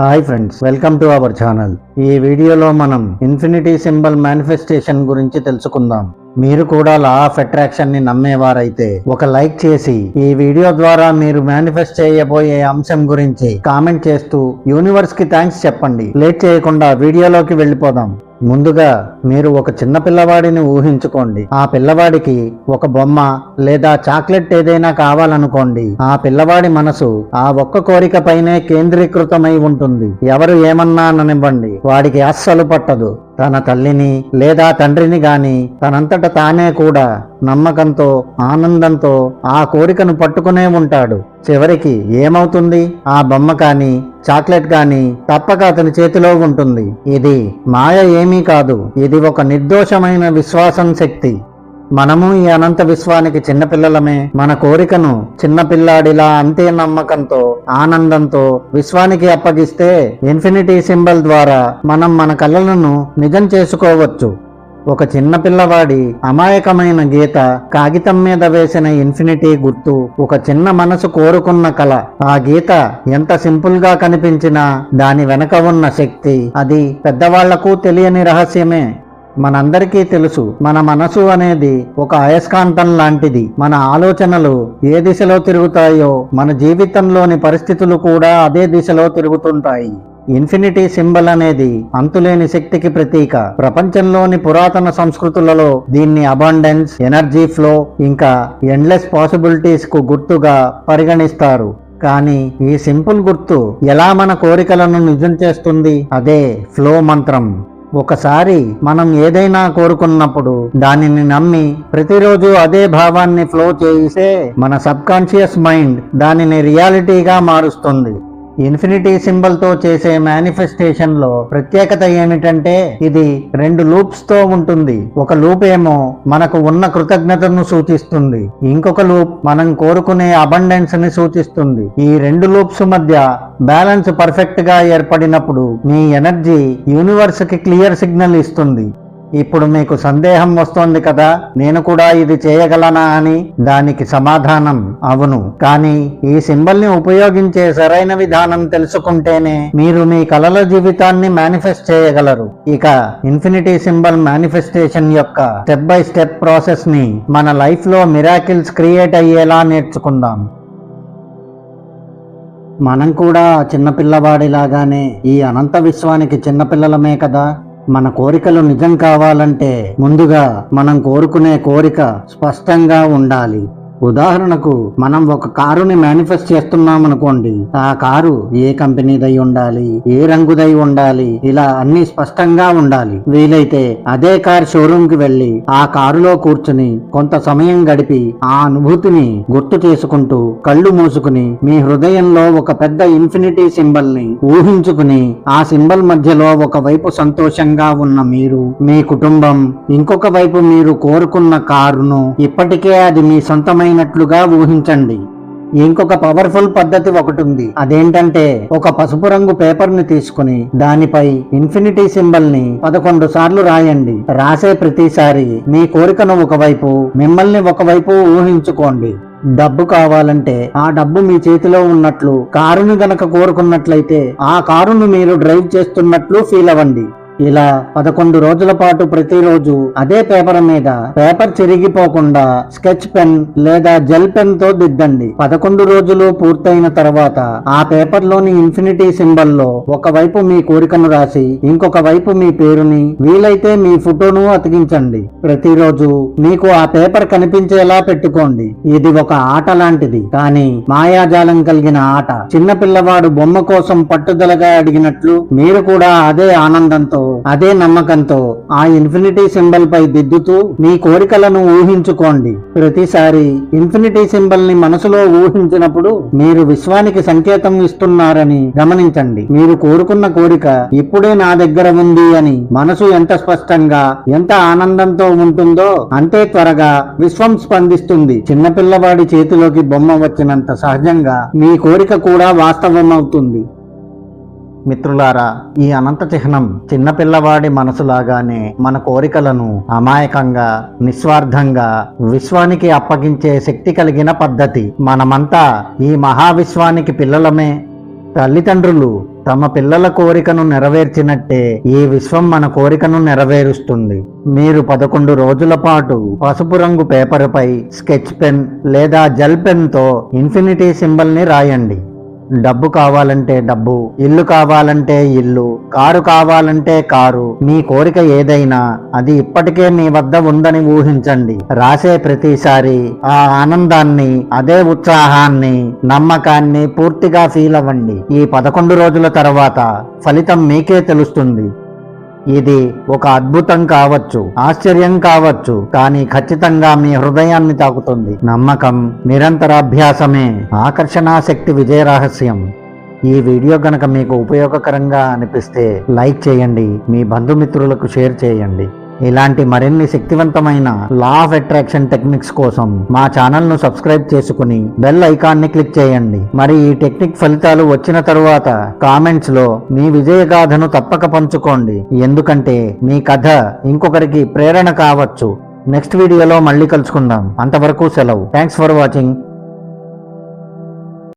Hi friends welcome to our channel. ఈ వీడియోలో మనం ఇన్ఫినిటీ సింబల్ మేనిఫెస్టేషన్ గురించి తెలుసుకుందాం. మీరు కూడా లా ఆఫ్ అట్రాక్షన్ని నమ్మేవారైతే ఒక లైక్ చేసి ఈ వీడియో ద్వారా మీరు మేనిఫెస్ట్ చేయబోయే అంశం గురించి కామెంట్ చేస్తూ యూనివర్స్కి థ్యాంక్స్ చెప్పండి. లేట్ చేయకుండా వీడియోలోకి వెళ్ళిపోదాం. ముందుగా మీరు ఒక చిన్న పిల్లవాడిని ఊహించుకోండి. ఆ పిల్లవాడికి ఒక బొమ్మ లేదా చాక్లెట్ ఏదైనా కావాలనుకోండి. ఆ పిల్లవాడి మనసు ఆ ఒక్క కోరికపైనే కేంద్రీకృతమై ఉంటుంది. ఎవరు ఏమన్నాననివ్వండి. వాడికి అస్సలు పట్టదు. తన తల్లిని లేదా తండ్రిని గాని తనంతట తానే కూడా నమ్మకంతో ఆనందంతో ఆ కోరికను పట్టుకునే ఉంటాడు. చివరికి ఏమవుతుంది? ఆ బొమ్మ కానీ చాక్లెట్ కానీ తప్పక అతని చేతిలో ఉంటుంది. ఇది మాయ ఏమీ కాదు. ఇది ఒక నిర్దోషమైన విశ్వాసం శక్తి. మనము ఈ అనంత విశ్వానికి చిన్నపిల్లలమే మన కోరికను చిన్నపిల్లాడిలా అంతే నమ్మకంతో ఆనందంతో విశ్వానికి అప్పగిస్తే ఇన్ఫినిటీ సింబల్ ద్వారా మనం మన కలలను నిజం చేసుకోవచ్చు. ఒక చిన్న పిల్లవాడి అమాయకమైన గీత కాగితం మీద వేసిన ఇన్ఫినిటీ గుర్తు ఒక చిన్న మనసు కోరుకున్న కళ. ఆ గీత ఎంత సింపుల్గా కనిపించినా దాని వెనక ఉన్న శక్తి అది పెద్దవాళ్ళకు తెలియని రహస్యమే. మనందరికీ తెలుసు మన మనసు అనేది ఒక అయస్కాంతం లాంటిది. మన ఆలోచనలు ఏ దిశలో తిరుగుతాయో మన జీవితంలోని పరిస్థితులు కూడా అదే దిశలో తిరుగుతుంటాయి. ఇన్ఫినిటీ సింబల్ అనేది అంతులేని శక్తికి ప్రతీక. ప్రపంచంలోని పురాతన సంస్కృతులలో దీన్ని అబాండెన్స్ ఎనర్జీ ఫ్లో ఇంకా ఎండ్లెస్ పాసిబిలిటీస్కు గుర్తుగా పరిగణిస్తారు. కానీ ఈ సింపుల్ గుర్తు ఎలా మన కోరికలను నిజం చేస్తుంది? అదే ఫ్లో మంత్రం. ఒకసారి మనం ఏదైనా కోరుకున్నప్పుడు దానిని నమ్మి ప్రతిరోజు అదే భావాన్ని ఫ్లో చేయిస్తే మన సబ్కాన్షియస్ మైండ్ దానిని రియాలిటీగా మారుస్తుంది. ఇన్ఫినిటీ సింబల్తో చేసే మేనిఫెస్టేషన్లో ప్రత్యేకత ఏమిటంటే ఇది రెండు లూప్స్తో ఉంటుంది. ఒక లూప్ ఏమో మనకు ఉన్న కృతజ్ఞతను సూచిస్తుంది. ఇంకొక లూప్ మనం కోరుకునే అబండెన్స్ని సూచిస్తుంది. ఈ రెండు లూప్స్ మధ్య బ్యాలెన్స్ పర్ఫెక్ట్గా ఏర్పడినప్పుడు మీ ఎనర్జీ యూనివర్స్కి క్లియర్ సిగ్నల్ ఇస్తుంది. ఇప్పుడు మీకు సందేహం వస్తోంది కదా నేను కూడా ఇది చేయగలనా అని? దానికి సమాధానం అవును. కానీ ఈ సింబల్ని ఉపయోగించే సరైన విధానం తెలుసుకుంటేనే మీరు మీ కలల జీవితాన్ని మేనిఫెస్ట్ చేయగలరు. ఇక ఇన్ఫినిటీ సింబల్ మేనిఫెస్టేషన్ యొక్క స్టెప్ బై స్టెప్ ప్రాసెస్ని మన లైఫ్లో మిరాకిల్స్ క్రియేట్ అయ్యేలా నేర్చుకుందాం. మనం కూడా చిన్నపిల్లవాడిలాగానే ఈ అనంత విశ్వానికి చిన్నపిల్లలమే కదా? మన కోరికలు నిజం కావాలంటే ముందుగా మనం కోరుకునే కోరిక స్పష్టంగా ఉండాలి. ఉదాహరణకు మనం ఒక కారుని మేనిఫెస్ట్ చేస్తున్నాం అనుకోండి ఆ కారు ఏ కంపెనీదై ఉండాలి ఏ రంగుదై ఉండాలి ఇలా అన్ని స్పష్టంగా ఉండాలి. వీలైతే అదే కార్ షోరూమ్కి వెళ్ళి ఆ కారులో కూర్చుని కొంత సమయం గడిపి ఆ అనుభూతిని గుర్తు చేసుకుంటూ కళ్ళు మూసుకుని మీ హృదయంలో ఒక పెద్ద ఇన్ఫినిటీ సింబల్ని ఊహించుకుని ఆ సింబల్ మధ్యలో ఒక వైపు సంతోషంగా ఉన్న మీరు మీ కుటుంబం ఇంకొక వైపు మీరు కోరుకున్న కారును ఇప్పటికే అది మీ సొంతమైన సొంతమైనట్లుగా ఊహించండి. ఇంకొక పవర్ఫుల్ పద్ధతి ఒకటి ఉంది అదేంటంటే ఒక పసుపు రంగు పేపర్ని తీసుకుని దానిపై ఇన్ఫినిటీ సింబల్ని పదకొండు సార్లు రాయండి. రాసే ప్రతిసారి మీ కోరికను ఒకవైపు మిమ్మల్ని ఒకవైపు ఊహించుకోండి. డబ్బు కావాలంటే ఆ డబ్బు మీ చేతిలో ఉన్నట్లు కారుని గనక కోరుకున్నట్లయితే ఆ కారును మీరు డ్రైవ్ చేస్తున్నట్లు ఫీల్ అవ్వండి. ఇలా పదకొండు రోజుల పాటు ప్రతిరోజు అదే పేపర్ మీద పేపర్ చిరిగిపోకుండా స్కెచ్ పెన్ లేదా జెల్ పెన్తో దిద్దండి. పదకొండు రోజులు పూర్తయిన తర్వాత ఆ పేపర్లోని ఇన్ఫినిటీ సింబల్లో ఒకవైపు మీ కోరికను రాసి ఇంకొక వైపు మీ పేరుని వీలైతే మీ ఫోటోను అతికించండి. ప్రతిరోజు మీకు ఆ పేపర్ కనిపించేలా పెట్టుకోండి. ఇది ఒక ఆట లాంటిది. కానీ మాయాజాలం కలిగిన ఆట. చిన్న పిల్లవాడు బొమ్మ కోసం పట్టుదలగా అడిగినట్లు మీరు కూడా అదే ఆనందంతో అదే నమ్మకంతో ఆ ఇన్ఫినిటీ సింబల్ పై దిద్దుతూ మీ కోరికలను ఊహించుకోండి. ప్రతిసారి ఇన్ఫినిటీ సింబల్ని మనసులో ఊహించినప్పుడు మీరు విశ్వానికి సంకేతం ఇస్తున్నారని గమనించండి. మీరు కోరుకున్న కోరిక ఇప్పుడే నా దగ్గర ఉంది అని మనసు ఎంత స్పష్టంగా ఎంత ఆనందంతో ఉంటుందో అంతే త్వరగా విశ్వం స్పందిస్తుంది. చిన్నపిల్లవాడి చేతిలోకి బొమ్మ వచ్చినంత సహజంగా మీ కోరిక కూడా వాస్తవమవుతుంది. మిత్రులారా ఈ అనంత చిహ్నం చిన్నపిల్లవాడి మనసులాగానే మన కోరికలను అమాయకంగా నిస్వార్థంగా విశ్వానికి అప్పగించే శక్తి కలిగిన పద్ధతి. మనమంతా ఈ మహావిశ్వానికి పిల్లలమే. తల్లిదండ్రులు తమ పిల్లల కోరికను నెరవేర్చినట్టే ఈ విశ్వం మన కోరికను నెరవేరుస్తుంది. మీరు పదకొండు రోజుల పాటు పసుపు రంగు పేపర్పై స్కెచ్ పెన్ లేదా జెల్ పెన్తో ఇన్ఫినిటీ సింబల్ని రాయండి. డబ్బు కావాలంటే డబ్బు ఇల్లు కావాలంటే ఇల్లు కారు కావాలంటే కారు. మీ కోరిక ఏదైనా అది ఇప్పటికే మీ వద్ద ఉందని ఊహించండి. రాసే ప్రతిసారి ఆ ఆనందాన్ని అదే ఉత్సాహాన్ని నమ్మకాన్ని పూర్తిగా ఫీల్ అవ్వండి. ఈ పదకొండు రోజుల తర్వాత ఫలితం మీకే తెలుస్తుంది. ఇది ఒక అద్భుతం కావచ్చు ఆశ్చర్యం కావచ్చు కానీ ఖచ్చితంగా మీ హృదయాన్ని తాకుతుంది. నమ్మకం నిరంతరాభ్యాసమే ఆకర్షణ శక్తి విజయ రహస్యం. ఈ వీడియో కనుక మీకు ఉపయోగకరంగా అనిపిస్తే లైక్ చేయండి మీ బంధుమిత్రులకు షేర్ చేయండి. ఇలాంటి మరిన్ని శక్తివంతమైన లా ఆఫ్ అట్రాక్షన్ టెక్నిక్స్ కోసం మా ఛానల్ను సబ్స్క్రైబ్ చేసుకుని బెల్ ఐకాన్ని క్లిక్ చేయండి. మరి ఈ టెక్నిక్ ఫలితాలు వచ్చిన తరువాత కామెంట్స్లో మీ విజయగాథను తప్పక పంచుకోండి. ఎందుకంటే మీ కథ ఇంకొకరికి ప్రేరణ కావచ్చు. నెక్స్ట్ వీడియోలో మళ్ళీ కలుసుకుందాం. అంతవరకు సెలవు. Thanks for watching